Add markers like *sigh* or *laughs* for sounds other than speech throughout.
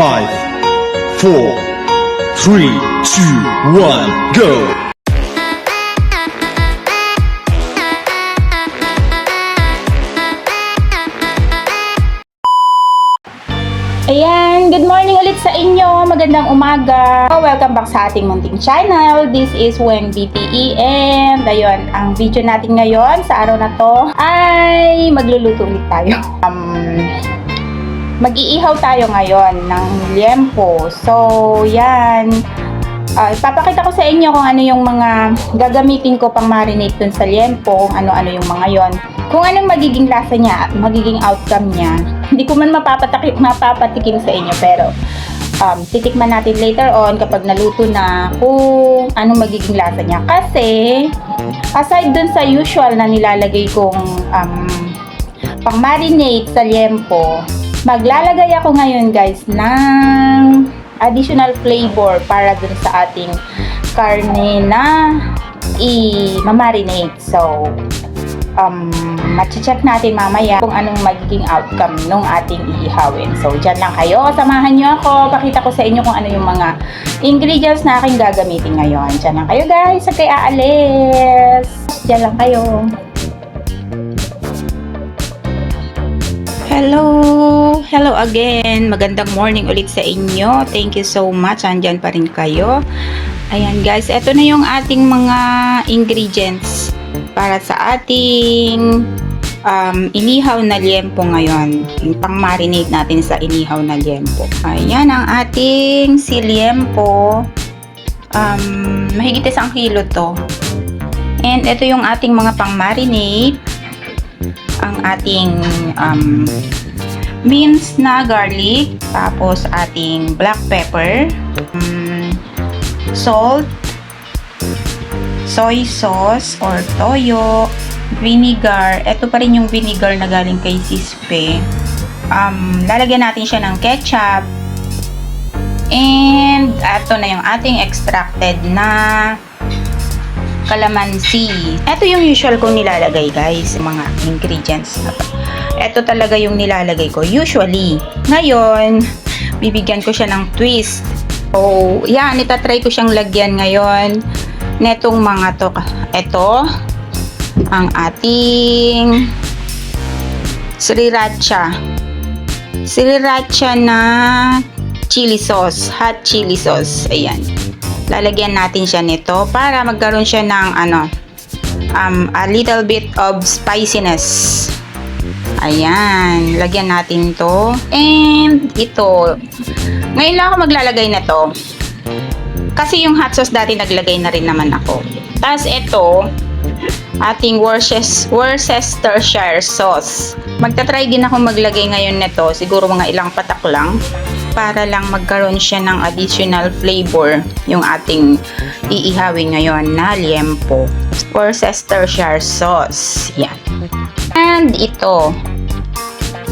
Five, four, three, two, one, go! Ayan, good morning ulit sa inyo. Magandang umaga. Welcome back sa ating munting channel. This is Weng BTE and ayun, ang video natin ngayon sa araw na to ay magluluto ulit tayo. Um, mag-iihaw tayo ngayon ng liempo. So, yan. Ah, ipapakita ko sa inyo kung ano yung mga gagamitin ko pang marinate dun sa liempo, kung ano-ano yung mga yon. Kung anong magiging lasa niya at magiging outcome niya. *laughs* Hindi ko man mapapataki, mapapatikim sa inyo pero um, titikman natin later on kapag naluto na kung anong magiging lasa niya. Kasi aside dun sa usual na nilalagay kong um, pang marinate sa liempo, maglalagay ako ngayon guys ng additional flavor para dun sa ating karne na i-marinate. So, um, check natin mamaya kung anong magiging outcome nung ating ihawin. So, dyan lang kayo. Samahan nyo ako. Pakita ko sa inyo kung ano yung mga ingredients na aking gagamitin ngayon. Dyan lang kayo guys. Sa kay aalis. Dyan lang kayo. Hello! Hello again! Magandang morning ulit sa inyo. Thank you so much. Andyan pa rin kayo. Ayan guys, ito na yung ating mga ingredients para sa ating um, inihaw na liempo ngayon. Yung pang marinate natin sa inihaw na liempo. Ayan ang ating si liempo. Um, mahigit isang kilo to. And ito yung ating mga pang marinate ang ating um, minced na garlic, tapos ating black pepper, um, salt, soy sauce or toyo, vinegar. Ito pa rin yung vinegar na galing kay Sispe. Um, lalagyan natin siya ng ketchup. And ito na yung ating extracted na calamansi. Ito yung usual kong nilalagay guys, mga ingredients. Ito talaga yung nilalagay ko usually. Ngayon, bibigyan ko siya ng twist. So, yan, itatry ko siyang lagyan ngayon netong mga to. Ito, ang ating sriracha. Sriracha na chili sauce, hot chili sauce. Ayan lalagyan natin siya nito para magkaroon siya ng ano um, a little bit of spiciness ayan lagyan natin to and ito ngayon lang ako maglalagay na to kasi yung hot sauce dati naglagay na rin naman ako tapos ito ating Worcester, Worcestershire sauce magta-try din ako maglagay ngayon nito siguro mga ilang patak lang para lang magkaroon siya ng additional flavor yung ating iihawin ngayon na liempo. Worcestershire sauce. Yan. And ito.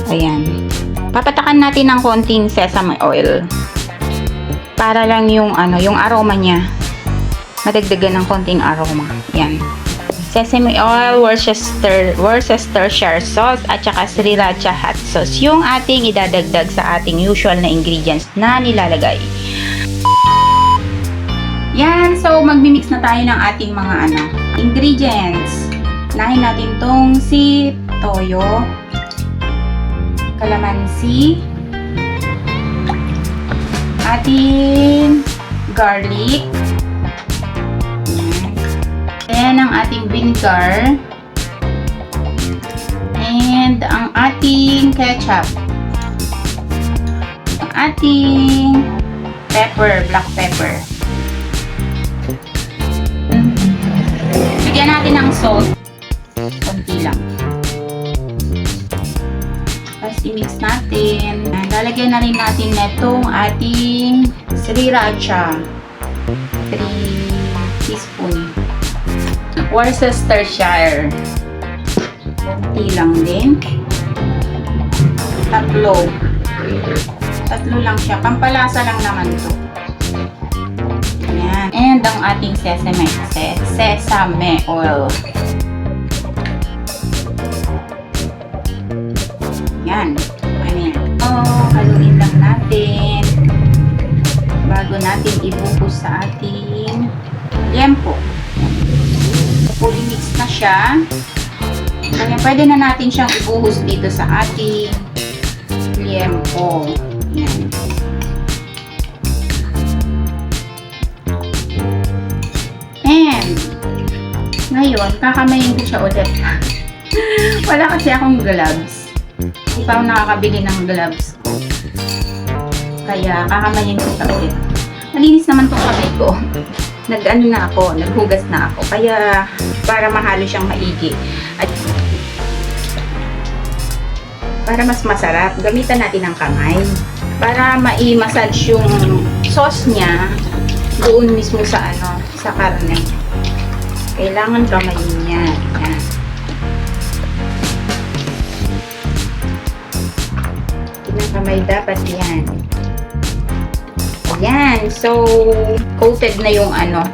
Ayan. Papatakan natin ng konting sesame oil. Para lang yung ano, yung aroma niya. Madagdagan ng konting aroma. Yan sesame oil, Worcester, Worcestershire sauce, at saka sriracha hot sauce. Yung ating idadagdag sa ating usual na ingredients na nilalagay. Yan, so magmi-mix na tayo ng ating mga ano, ingredients. Nahin natin tong si toyo, kalamansi, ating garlic, Ayan ang ating vinegar. And ang ating ketchup. Ang ating pepper, black pepper. Bigyan natin ng salt. Lalagyan na rin natin netong ating sriracha. 3 teaspoon. Worcestershire. Kunti lang din. Tatlo. Tatlo lang siya. Pampalasa lang naman to. Ayan. And ang ating sesame. Sesame oil. Haluin lang natin. natin ibuhos sa ating liempo. Fully mix na siya. Kaya pwede na natin siyang ibuhos dito sa ating liempo. Yan. And, ngayon, kakamayin ko siya ulit. *laughs* Wala kasi akong gloves. Hindi pa ako nakakabili ng gloves. Kaya, kakamayin ko siya ulit. Malinis naman tong kamay ko. Nag-ano na ako, naghugas na ako. Kaya, para mahalo siyang maigi. At para mas masarap, gamitan natin ng kamay. Para mai-massage yung sauce niya doon mismo sa ano, sa karne. Kailangan kamayin niya. Yan. Kamay dapat yan. Ayan. So, coated na yung ano.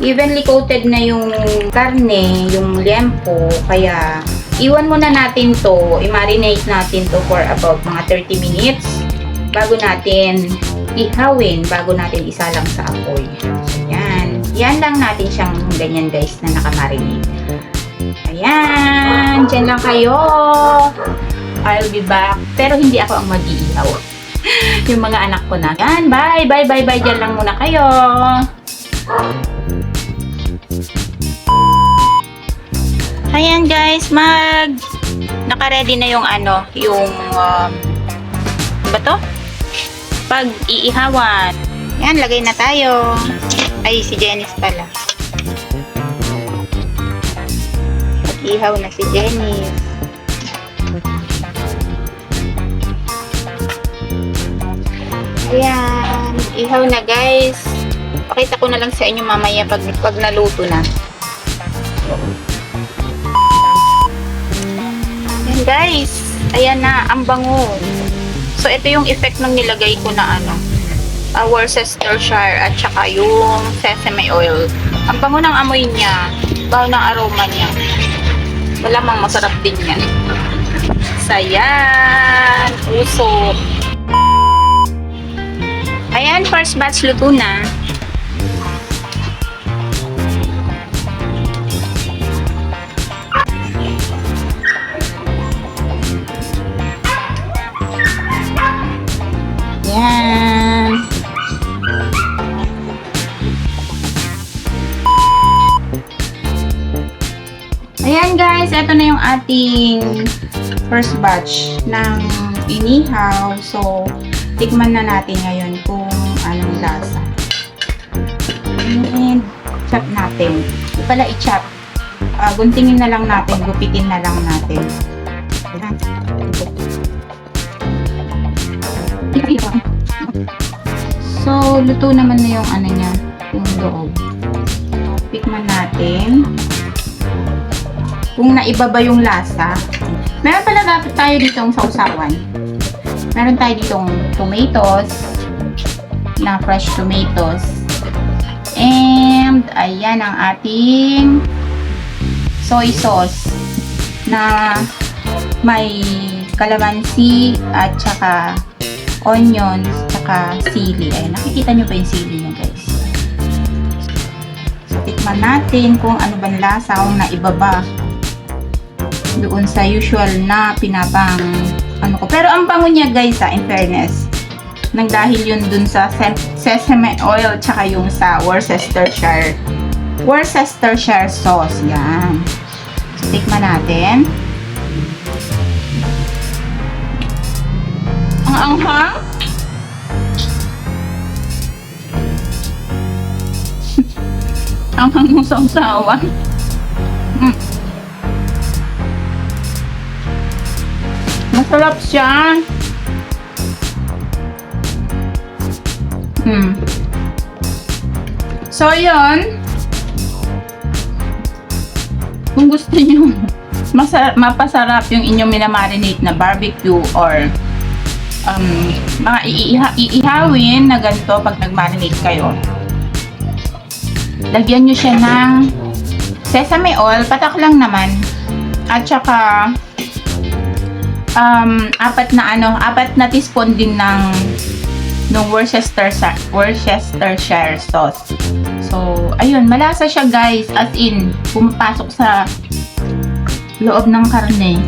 Evenly coated na yung karne, yung liempo. Kaya, iwan muna natin to. I-marinate natin to for about mga 30 minutes bago natin ihawin, bago natin isalang sa apoy. Yan. Yan lang natin siyang ganyan guys na nakamarinate. Ayan. Diyan lang kayo. I'll be back. Pero hindi ako ang mag-iihaw. *laughs* yung mga anak ko na. Yan. Bye, bye, bye, bye. Diyan lang muna kayo. Ayan guys, mag naka-ready na yung ano, yung um, ba to? Pag iihawan. Yan, lagay na tayo. Ay, si Janice pala. Ihaw na si Janice. Ayan, ihaw na guys. Pakita ko na lang sa inyo mamaya pag, pag naluto na. Ayan guys, ayan na, ang bango. So ito yung effect ng nilagay ko na ano, uh, Worcestershire at saka yung sesame oil. Ang bango ng amoy niya, bango ng aroma niya. Malamang masarap din yan. Sayan, usok. First batch luto na. Yan. Ayan guys, ito na yung ating first batch ng inihaw. So, tikman na natin ngayon kung lasa. And, chop natin. Hindi pala i-chop. Ah, guntingin na lang natin, gupitin na lang natin. Ayan. So, luto naman na yung ano niya, yung loob. Tikman natin. Kung naibaba yung lasa. Meron pala dapat tayo ditong sausawan. Meron tayo ditong tomatoes na fresh tomatoes. And, ayan ang ating soy sauce na may kalamansi at saka onions, tsaka sili. Ay, nakikita nyo ba yung sili niya, guys? So, tikman natin kung ano bang lasa, kung naibaba doon sa usual na pinapang ano ko. Pero ang bango niya, guys, ha, in fairness, nang dahil yun dun sa se- sesame oil tsaka yung sa Worcestershire Worcestershire sauce. Yan. So, tikman natin. Ang anghang. *laughs* Anghang mo sa usawan. Mm. Masarap siya. Hmm. So, yun. Kung gusto niyo *laughs* masa- mapasarap yung inyong minamarinate na barbecue or um, mga iiha- iihawin na ganito pag nag-marinate kayo. Lagyan nyo siya ng sesame oil, patak lang naman. At saka um, apat na ano, apat na teaspoon din ng nung Worcester sa Worcestershire sauce. So, ayun, malasa siya guys. As in, pumapasok sa loob ng karne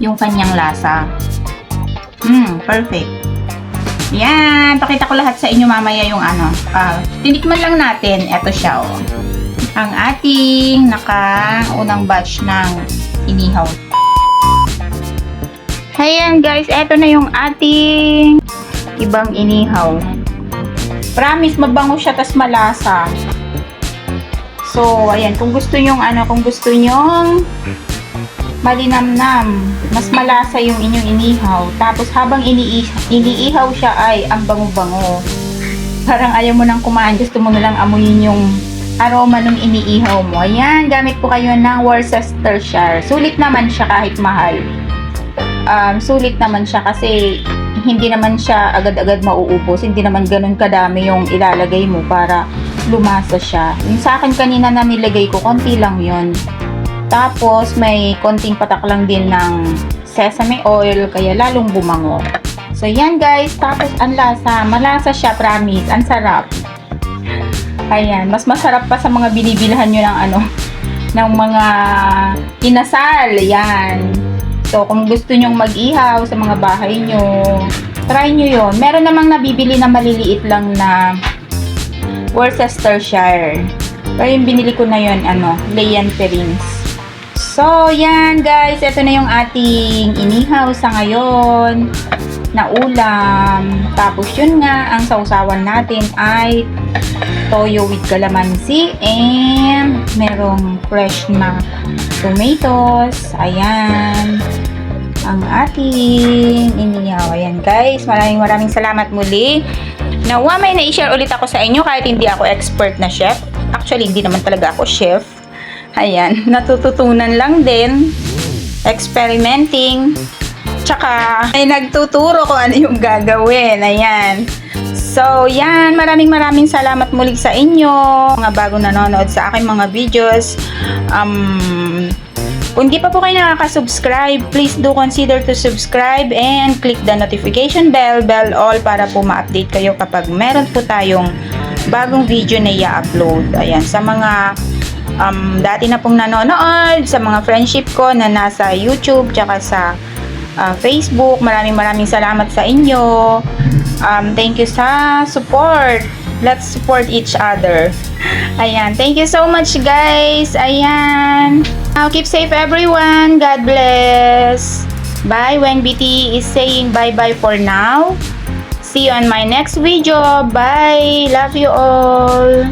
yung kanyang lasa. Hmm, perfect. Yan, pakita ko lahat sa inyo mamaya yung ano. ah tinikman lang natin. Ito siya, oh. Ang ating naka-unang batch ng inihaw. Ayan guys, eto na yung ating ibang inihaw. Promise, mabango siya, tas malasa. So, ayan, kung gusto nyong ano, kung gusto nyong malinamnam, mas malasa yung inyong inihaw. Tapos habang ini iniihaw siya ay ang bango-bango. Parang ayaw mo nang kumain, gusto mo na lang amuyin yung aroma nung iniihaw mo. Ayan, gamit po kayo ng Worcestershire. Sulit naman siya kahit mahal. Um, sulit naman siya kasi hindi naman siya agad-agad mauubos. Hindi naman ganun kadami yung ilalagay mo para lumasa siya. Yung sa akin kanina na nilagay ko, konti lang yon tapos, may konting patak lang din ng sesame oil, kaya lalong bumango. So, yan guys. Tapos, ang lasa. Malasa siya, promise. Ang sarap. Ayan. Mas masarap pa sa mga binibilhan nyo ng ano, ng mga inasal. Yan. So, kung gusto nyong mag-ihaw sa mga bahay nyo, try nyo yon Meron namang nabibili na maliliit lang na Worcestershire. Pero yung binili ko na yon ano, Leyan Perrins. So, yan guys. Ito na yung ating inihaw sa ngayon na ulam. Tapos yun nga, ang sausawan natin ay toyo with calamansi and merong fresh na tomatoes. Ayan. Ang ating inihaw. Ayan guys. Maraming maraming salamat muli. Nawa may na-share ulit ako sa inyo kahit hindi ako expert na chef. Actually, hindi naman talaga ako chef. Ayan, *laughs* natututunan lang din. Experimenting. Tsaka, ay nagtuturo kung ano yung gagawin. Ayan. So, yan. Maraming maraming salamat muli sa inyo. Mga bago nanonood sa aking mga videos. Um, kung di pa po kayo nakaka-subscribe, please do consider to subscribe and click the notification bell, bell all para po ma-update kayo kapag meron po tayong bagong video na i-upload. Ayan, sa mga um, dati na pong nanonood, sa mga friendship ko na nasa YouTube, tsaka sa uh, Facebook, maraming maraming salamat sa inyo. Um, thank you sa support. Let's support each other. Ayan. Thank you so much, guys. Ayan. Now, keep safe, everyone. God bless. Bye. When BT is saying bye-bye for now. See you on my next video. Bye. Love you all.